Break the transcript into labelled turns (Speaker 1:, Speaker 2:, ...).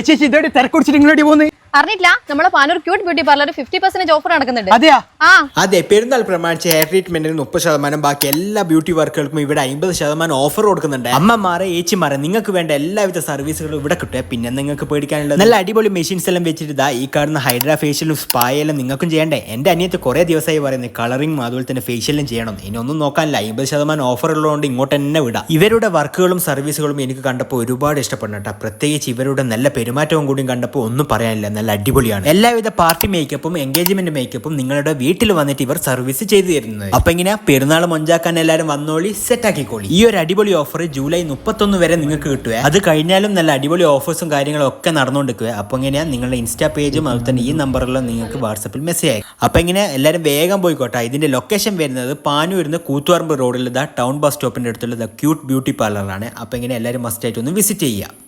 Speaker 1: ചേച്ചി ഇതോടെ തിരക്കുടിച്ചിട്ട് ഇങ്ങോട്ട് പോകുന്നത്
Speaker 2: അറിഞ്ഞിട്ടില്ല നമ്മളെ Panoor cute beauty parlour fifty percentage offer നടക്കുന്നുണ്ട്.
Speaker 1: അതെയാ?
Speaker 2: ആ.
Speaker 3: അതെ പെരുന്നാൾ പ്രമാണിച്ച് ഹെയർ ട്രീറ്റ്മെന്റിന് മുപ്പത് ശതമാനം ബാക്കി എല്ലാ ബ്യൂട്ടി വർക്കുകൾക്കും ഇവിടെ അമ്പത് ശതമാനം ഓഫർ കൊടുക്കുന്നുണ്ട്. അമ്മമാരെ ഏച്ചിമാരെ നിങ്ങൾക്ക് വേണ്ട എല്ലാവിധ സർവീസുകളും ഇവിടെ കിട്ടുക പിന്നെ നിങ്ങൾക്ക് പേടിക്കാനുള്ളത്? നല്ല അടിപൊളി മെഷീൻസ് എല്ലാം വെച്ചിട്ട് ഇതാ ഈ കാണുന്ന ഹൈഡ്രാ ഫേഷ്യലും സ്പായെല്ലാം നിങ്ങൾക്കും ചെയ്യണ്ടേ? എന്റെ അനിയത്ത് കുറെ ദിവസമായി പറയുന്നത് കളറിംഗ് അതുപോലെ തന്നെ ഫേഷ്യലും ചെയ്യണം. ഇനി ഒന്നും നോക്കാനില്ല. അമ്പത് ശതമാനം ഓഫർ ഉള്ളതുകൊണ്ട് ഇങ്ങോട്ട് തന്നെ വിടാം. ഇവരുടെ വർക്കുകളും സർവീസുകളും എനിക്ക് കണ്ടപ്പോൾ ഒരുപാട് ഇഷ്ടപ്പെടുന്നു കേട്ടോ. പ്രത്യേകിച്ച് ഇവരുടെ നല്ല പെരുമാറ്റവും കൂടി കണ്ടപ്പോൾ ഒന്നും പറയാനില്ല. നല്ല അടിപൊളിയാണ്. എല്ലാവിധ പാർട്ടി മേക്കപ്പും എൻഗേജ്മെന്റ് മേക്കപ്പും നിങ്ങളുടെ വീട്ടിൽ വന്നിട്ട് ഇവർ സർവീസ് ചെയ്തു തരുന്നത്. അപ്പൊ ഇങ്ങനെ പെരുന്നാൾ മൊഞ്ചാക്കാൻ എല്ലാവരും വന്നോളി സെറ്റ് ആക്കിക്കോളി. ഈ ഒരു അടിപൊളി ഓഫർ ജൂലൈ മുപ്പത്തൊന്ന് വരെ നിങ്ങൾക്ക് കിട്ടുക അത് കഴിഞ്ഞാലും നല്ല അടിപൊളി ഓഫേഴ്സും കാര്യങ്ങളും ഒക്കെ നടന്നുകൊണ്ടിരിക്കുക അപ്പൊ ഇങ്ങനെയാ നിങ്ങളുടെ ഇൻസ്റ്റാ പേജും അതുപോലെ തന്നെ ഈ നമ്പറിലും നിങ്ങൾക്ക് വാട്സപ്പിൽ മെസ്സേജ് അയക്കും. അപ്പൊ ഇങ്ങനെ എല്ലാവരും വേഗം പോയിക്കോട്ടെ. ഇതിന്റെ ലൊക്കേഷൻ വരുന്നത് പാനൂരിന്ന് കൂത്തുപറമ്പ് റോഡിൽ ദ ടൗൺ ബസ് സ്റ്റോപ്പിന്റെ അടുത്തുള്ള ദ ക്യൂട്ട് ബ്യൂട്ടി പാർലറാണ് അപ്പൊ ഇങ്ങനെ എല്ലാവരും മസ്റ്റ് ആയിട്ട് ഒന്ന് വിസിറ്റ് ചെയ്യുക.